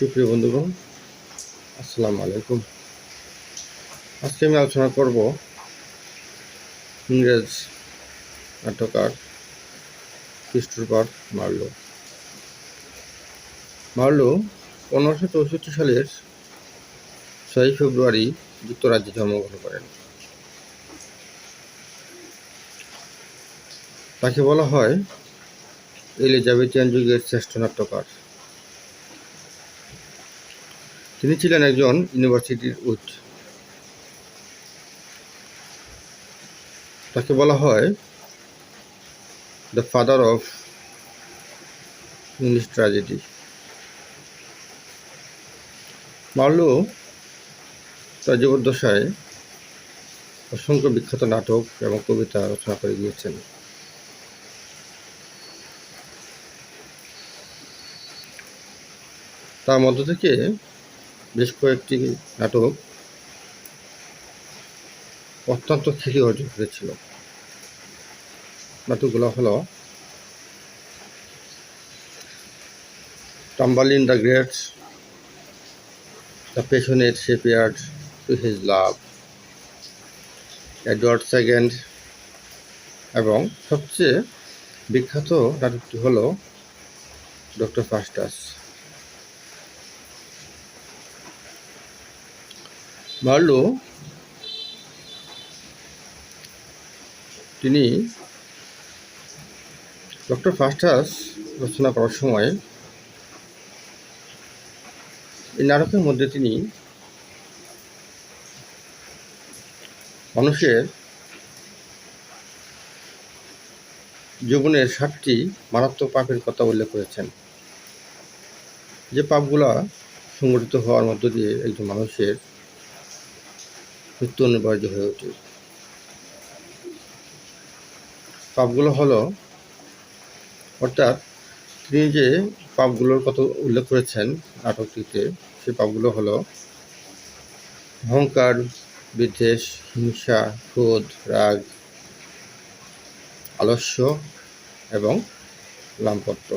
সুপ্রিয় বন্ধুগণ, আসসালামু আলাইকুম। আজকে আমি আলোচনা করব ইংরেজ নাট্যকার ক্রিস্টোফার মার্লো। মার্লো পনেরোশো চৌষট্টি সালের ছয়ই ফেব্রুয়ারি যুক্তরাজ্যে জন্মগ্রহণ করেন। তাকে বলা হয় এলিজাবেথিয়ান যুগের শ্রেষ্ঠ নাট্যকার। তিনি ছিলেন একজন ইউনিভার্সিটির উচ্চ তাকে বলা হয় the father of English tragedy Marlowe তার জীবদ্দশায় অসংখ্য বিখ্যাত নাটক এবং কবিতা রচনা করে গিয়েছেন। তার মধ্য থেকে বেশ কয়েকটি নাটক অত্যন্ত খ্যাতি অর্জন করেছিল। নাটকগুলো হলো Tamburlaine the great, the passionate shepherd to his love, Edward second এবং সবচেয়ে বিখ্যাত নাটকটি হলো ডক্টর ফাস্টাস। মার্লো তিনি ডক্টর ফাস্টাস রচনা করার সময় এই নাটকের মধ্যে তিনি মানুষের জীবনের সাতটি মারাত্মক পাপের কথা উল্লেখ করেছেন। যে পাপগুলা সংগঠিত হওয়ার মধ্য দিয়ে একজন মানুষের মৃত্যু অনিবার্য হয়ে ওঠে। পাপগুলো হলো, অর্থাৎ তিনি যে পাপগুলোর কথা উল্লেখ করেছেন নাটকটিতে, সেই পাপগুলো হলো অহংকার, বিদ্বেষ, হিংসা, ক্রোধ, রাগ, আলস্য এবং লাম্পত্য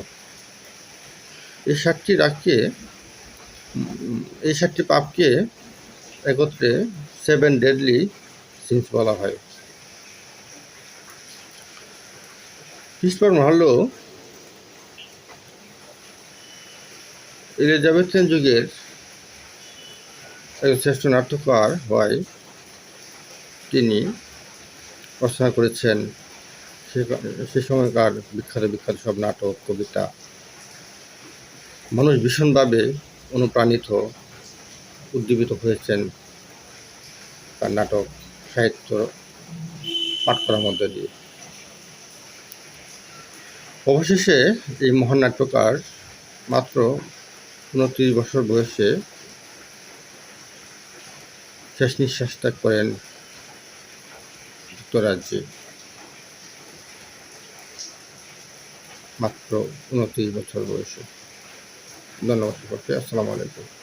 এই সাতটি রাগকে, এই সাতটি পাপকে একত্রে সেভেন ডেডলি সিন্স বলা হয়। ক্রিস্টোফার মার্লো এলিজাবেথিয়ান যুগের একজন শ্রেষ্ঠ নাট্যকার হয়। তিনি রচনা করেছেন সে সময়কার বিখ্যাত বিখ্যাত সব নাটক, কবিতা। মানুষ ভীষণভাবে অনুপ্রাণিত উদ্দীপিত হয়েছেন। তার নাটক, সাহিত্য পাঠ করার মধ্যে দিয়ে। অবশেষে এই মহান নাট্যকার মাত্র উনত্রিশ বছর বয়সে শেষ নিঃশ্বাস ত্যাগ করেন যুক্তরাজ্যে। মাত্র উনত্রিশ বছর বয়সে। ধন্যবাদ সকলকে আসসালামু আলাইকুম।